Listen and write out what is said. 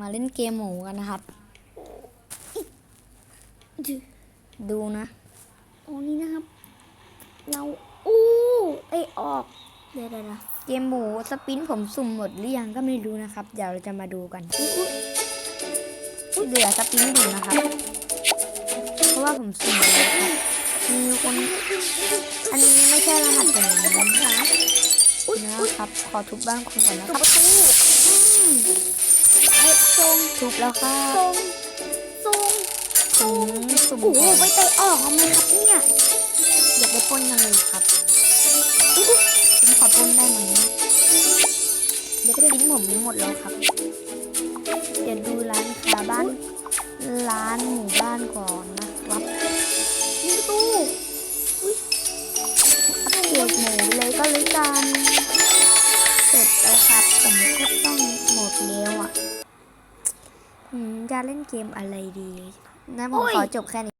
มาเล่นเกมหมูกันนะครับ ดูนะโอ้นี่นะครับ เราอู้เอยออก เดี๋ยวเดี๋ยวเกมหมูสปินผมสุ่มหมดหรือยังก็ไม่รู้นะครับ เดี๋ยวเราจะมาดูกันเหลือสปินอยู่นะครับ เพราะว่าผมสุ่มไปแล้วครับมีคน อันนี้ไม่ใช่รหัสของผมนะครับนะครับ ขอทุบบ้านคุณก่อนนะถูคกรับประตูอืมไอ้ ทรงทุบแล้วค่ะทรงทรงถึงสุ่มโอ้โหของไปเตะออกทำไมครับเนี่ยอยากได้ปล้นยังเลยครับผมขอปล้นได้ไหมเดี๋ยวปิ้นผมหมดแล้วครับเดี๋ยวดูร้านค้าบ้านร้านหมู่บ้านก่อนนะครับมีประตูอัปเกรดหมูเลยก็เลยกันเสร็จแล้วครับผมก็ต้องหมดแล้ว อะผมจะเล่นเกมอะไรดีนะผมขอจบแค่นี้